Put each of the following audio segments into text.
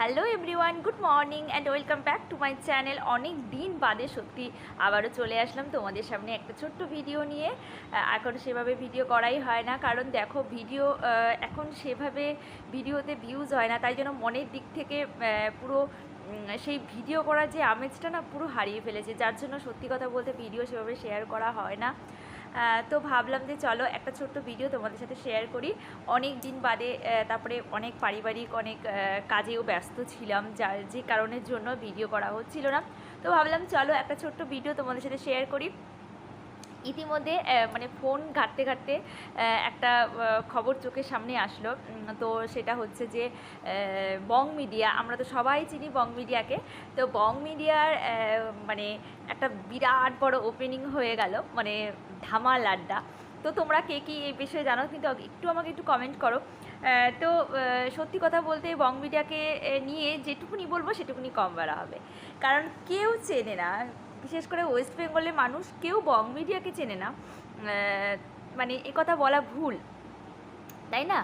Hello everyone good morning and welcome back to my channel অনেক দিন বাদে সত্যি আবারও চলে আসলাম তোমাদের সামনে একটা ছোট্ট ভিডিও নিয়ে। এখন সেভাবে ভিডিও করাই হয় না, কারণ দেখো ভিডিও এখন সেভাবে ভিডিওতে ভিউজ হয় না, তাই জন্য মনের দিক থেকে পুরো সেই ভিডিও করার যে আমেজটা না পুরো হারিয়ে ফেলেছে, যার জন্য সত্যি কথা বলতে ভিডিও সেভাবে শেয়ার করা হয় না। তো ভাবলাম যে চলো একটা ছোট্ট ভিডিও তোমাদের সাথে শেয়ার করি। অনেক দিন বাদে তারপরে অনেক পারিবারিক অনেক কাজেও ব্যস্ত ছিলাম, যা, যে কারণের জন্য ভিডিও করা হচ্ছিল না। তো ভাবলাম চলো একটা ছোট্ট ভিডিও তোমাদের সাথে শেয়ার করি। ইতিমধ্যে মানে ফোন ঘাঁটতে ঘাঁটতে একটা খবর চোখের সামনে আসলো। তো সেটা হচ্ছে যে বং মিডিয়া, আমরা তো সবাই চিনি বং মিডিয়াকে। তো বং মিডিয়ার মানে একটা বিরাট বড় ওপেনিং হয়ে গেল মানে ধামাল আড্ডা। তো তোমরা কে কী এই বিষয়ে জানো? কিন্তু একটু আমাকে একটু কমেন্ট করো। তো সত্যি কথা বলতে বং মিডিয়াকে নিয়ে যেটুকুনি বলব সেটুকুনি কম বলা হবে। কারণ কেউ চেনে না বিশেষ করে ওয়েস্ট বেঙ্গলের মানুষ, কেউ বং মিডিয়াকে চেনে না। মানে এ কথা বলা ভুল, তাই না?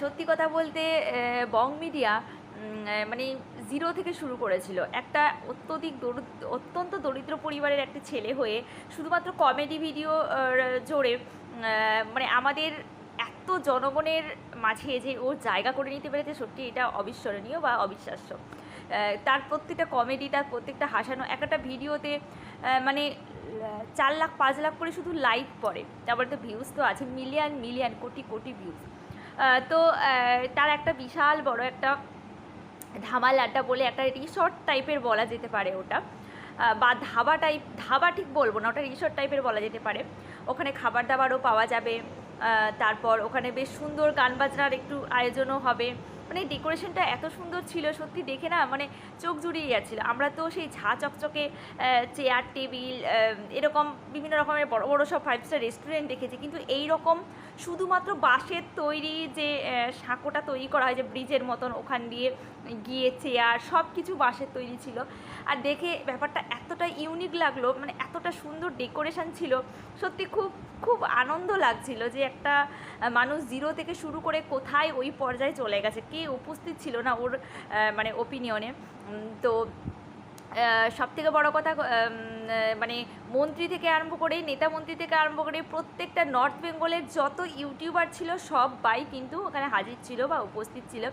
সত্যি কথা বলতে বং মিডিয়া মানে জিরো থেকে শুরু করেছিল। একটা অত্যধিক দরিদ্র অত্যন্ত দরিদ্র পরিবারের একটা ছেলে হয়ে শুধুমাত্র কমেডি ভিডিও জোরে মানে আমাদের এত জনগণের মাঝে যে ও জায়গা করে নিতে পেরেছে, সত্যি এটা অবিস্মরণীয় বা অবিশ্বাস্য। তার প্রত্যেকটা কমেডি তার প্রত্যেকটা হাসানো, এক একটা ভিডিওতে মানে চার লাখ, পাঁচ লাখ করে শুধু লাইক পড়ে। তারপরে তো ভিউজ তো আছে million million crore crore views তো তার একটা বিশাল বড় একটা ধামাল আড্ডা বলে একটা রিসর্ট টাইপের বলা যেতে পারে ওটা। বা ধাবা টাইপ ধাবা ঠিক বলব না, ওটা রিসর্ট টাইপের বলা যেতে পারে। ওখানে খাবার দাবারও পাওয়া যাবে। তারপর ওখানে বেশ সুন্দর গান বাজনার একটু আয়োজনও হবে। মানে ডেকোরেশনটা এত সুন্দর ছিল, সত্যি দেখে না মানে চোখ জুড়িয়ে যাচ্ছিল। আমরা তো সেই ঝা চকচকে চেয়ার টেবিল এরকম বিভিন্ন রকমের বড় বড় সব ফাইভ স্টার রেস্টুরেন্ট দেখেছি। কিন্তু এই রকম শুধুমাত্র বাঁশের তৈরি যে সাঁকোটা তৈরি করা হয়, যে ব্রিজের মতন ওখান দিয়ে গিয়ে চেয়ার সব কিছু বাঁশের তৈরি ছিল। আর দেখে ব্যাপারটা এতটা ইউনিক লাগল মানে এতটা সুন্দর ডেকোরেশন ছিল, সত্যি খুব খুব আনন্দ লাগছিল যে একটা মানুষ জিরো থেকে শুরু করে কোথায় ওই পর্যায়ে চলে গেছে। কে উপস্থিত ছিল না ওর মানে ওপিনিয়নে তো সব থেকে বড় কথা মানে মন্ত্রী থেকে আরম্ভ করে নেতা মন্ত্রী থেকে আরম্ভ করে প্রত্যেকটা নর্থ বেঙ্গলের যত ইউটিউবার ছিল, সবাই কিন্তু ওখানে হাজির ছিল বা উপস্থিত ছিল।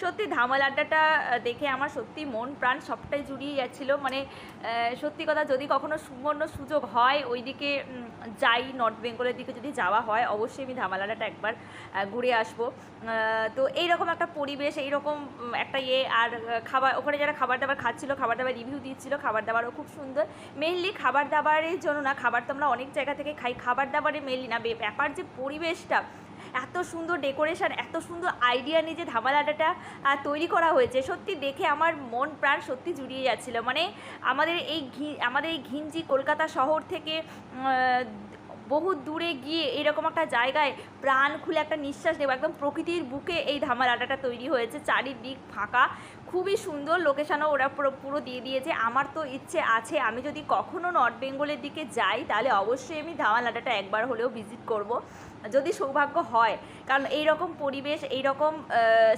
সত্যি ধামাল আড্ডাটা দেখে আমার সত্যি মন প্রাণ সবটাই জুড়িয়ে যাচ্ছিল। মানে সত্যি কথা যদি কখনো সুবর্ণ সুযোগ হয়, ওইদিকে যাই নর্থ বেঙ্গলের দিকে যদি যাওয়া হয়, অবশ্যই আমি ধামাল আড্ডাটা একবার ঘুরে আসব। তো এইরকম একটা পরিবেশ, এইরকম একটা ইয়ে আর খাবার, ওখানে যারা খাবার দাবার খাচ্ছিলো, খাবার দাবার রিভিউ দিচ্ছিল খাবার দাবারও খুব সুন্দর। মেনলি খাবার দাবারের জন্য না, খাবার তো আমরা অনেক জায়গা থেকে খাই। খাবার দাবারে মেনলি না ব্যাপার যে পরিবেশটা, এত সুন্দর ডেকোরেশন এত সুন্দর আইডিয়া নিয়ে যে ধামালাটাটা তৈরি করা হয়েছে, সত্যি দেখে আমার মন প্রাণ সত্যি জুড়িয়ে যাচ্ছিল। মানে আমাদের এই ঘি আমাদের এই ঘিঞ্জি কলকাতা শহর থেকে বহু দূরে গিয়ে এরকম একটা জায়গায় প্রাণ খুলে একটা নিঃশ্বাস নেব। একদম প্রকৃতির বুকে এই আড্ডাটা তৈরি হয়েছে, চারিদিক ফাঁকা। খুবই সুন্দর লোকেশানও ওরা পুরো পুরো দিয়ে দিয়েছে। আমার তো ইচ্ছে আছে, আমি যদি কখনও নর্থ বেঙ্গলের দিকে যাই, তাহলে অবশ্যই আমি ধামাল আড্ডাটা একবার হলেও ভিজিট করব। যদি সৌভাগ্য হয়, কারণ এই রকম পরিবেশ এই রকম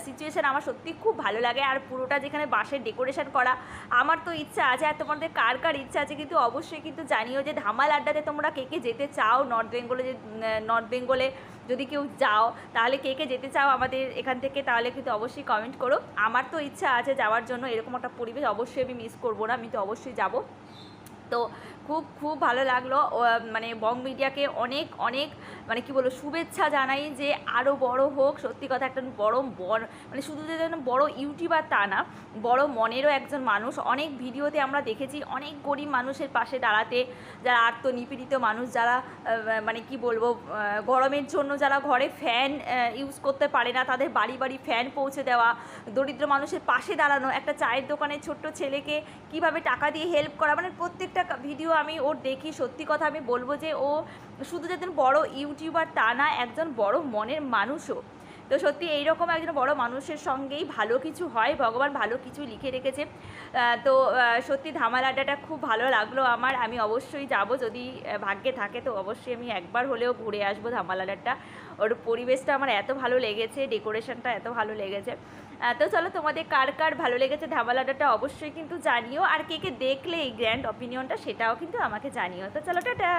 সিচুয়েশান আমার সত্যি খুব ভালো লাগে। আর পুরোটা যেখানে বাঁশের ডেকোরেশন করা, আমার তো ইচ্ছা আছে আর তোমাদের কার কার ইচ্ছা আছে কিন্তু অবশ্যই কিন্তু জানিও যে ধামাল আড্ডাতে তোমরা কে কে যেতে চাও? নর্থ বেঙ্গলে যে নর্থ বেঙ্গলে যদি কেউ যাও, তাহলে কে কে যেতে চাও আমাদের এখান থেকে, তাহলে কিন্তু অবশ্যই কমেন্ট করো। আমার তো ইচ্ছা আছে যাওয়ার জন্য, এরকম একটা পরিবেশ অবশ্যই আমি মিস করব না, আমি তো অবশ্যই যাব। তো খুব খুব ভালো লাগল। মানে বং মিডিয়াকে অনেক অনেক মানে কি বলব, শুভেচ্ছা জানাই যে আরও বড় হোক। সত্যি কথা, একটা বড় বড় মানে শুধু যে যেন বড় ইউটিউবার তা না, বড় মনেরও একজন মানুষ। অনেক ভিডিওতে আমরা দেখেছি অনেক গরিব মানুষের পাশে দাঁড়াতে, যারা আর্ত নিপীড়িত মানুষ, যারা মানে কি বলব গরমের জন্য যারা ঘরে ফ্যান ইউজ করতে পারে না, তাদের বাড়ি বাড়ি ফ্যান পৌঁছে দেওয়া, দরিদ্র মানুষের পাশে দাঁড়ানো, একটা চায়ের দোকানের ছোট্ট ছেলেকে কীভাবে টাকা দিয়ে হেল্প করা মানে প্রত্যেকটা ভিডিও আমি ওর দেখি, সত্যি কথা আমি বলব যে ও শুধু যে একজন বড় ইউটিউবার তা না, একজন বড় মনের মানুষও। তো সত্যি এইরকম একজন বড় মানুষের সঙ্গেই ভালো কিছু হয়, ভগবান ভালো কিছু লিখে রেখেছে। তো সত্যি ধামাল আড্ডাটা খুব ভালো লাগল আমার। আমি অবশ্যই যাব যদি ভাগ্যে থাকে তো অবশ্যই আমি একবার হলেও ঘুরে আসব ধামাল আড্ডাটা। ওর পরিবেশটা আমার এত ভালো লেগেছে, ডেকোরেশনটা এত ভালো লেগেছে। তো চলো তোমাদের কার কার ভালো লেগেছে ধাবালাটাটা অবশ্যই কিন্তু জানিও। আর কে কে দেখলে এই গ্র্যান্ড অপিনিয়নটা সেটাও কিন্তু আমাকে জানিও। তো চলো, টাটা!